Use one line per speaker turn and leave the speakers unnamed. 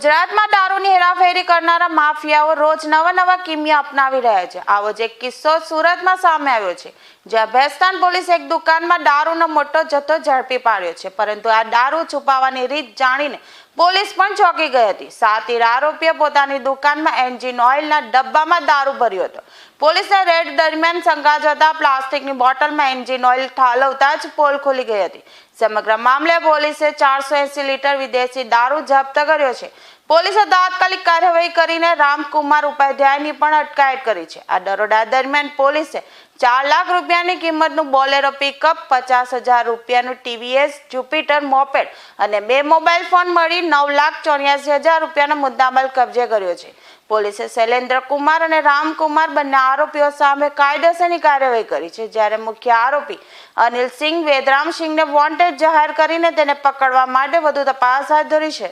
ગુજરાતમાં દારૂની હેરાફેરી કરનારા માફિયાઓ રોજ નવા નવા કિમિયા અપનાવી રહ્યા છે. આવો જ એક કિસ્સો સુરતમાં સામે આવ્યો છે, જ્યાં ભેસ્તાન પોલીસ એક દુકાનમાં દારૂનો મોટો જથ્થો ઝડપી પાડ્યો છે, પરંતુ આ દારૂ છુપાવવાની રીત જાણીને પોલીસ પણ ચોંકી ગઈ હતી. સાતીર આરોપીએ પોતાની દુકાનમાં એન્જિન ઓઇલના ડબ્બામાં દારૂ ભર્યો હતો. પોલીસને રેડ દરમિયાન શંકા જતા પ્લાસ્ટિકની બોટલમાં એન્જિન ઓઇલ ઠાલવતા જ પોલ ખુલી ગઈ હતી. સમગ્ર મામલે પોલીસે ચારસો લીટર વિદેશી દારૂ જપ્ત કર્યો છે. પોલીસે તાત્કાલિક કાર્યવાહી કરીને રામકુમાર ઉપાધ્યાયની પણ અટકાયત કરી છે. આ દરોડા દરમિયાન પોલીસે ચાર લાખ રૂપિયાની કિંમતનું બોલેરો પિકઅપ, પચાસ હજાર રૂપિયાનું ટીવીએસ, જુપિટર, મોપેડ અને બે મોબાઈલ ફોન મળી નવ લાખ ચોર્યાસી હજાર રૂપિયાનો મુદ્દામાલ કબજે કર્યો છે. પોલીસે શૈલેન્દ્ર કુમાર અને રામકુમાર બંને આરોપીઓ સામે કાયદેસરની કાર્યવાહી કરી છે. જ્યારે મુખ્ય આરોપી અનિલ સિંહ, વેદરામ સિંહને વોન્ટેડ જાહેર કરીને તેને પકડવા માટે વધુ તપાસ હાથ ધરી છે.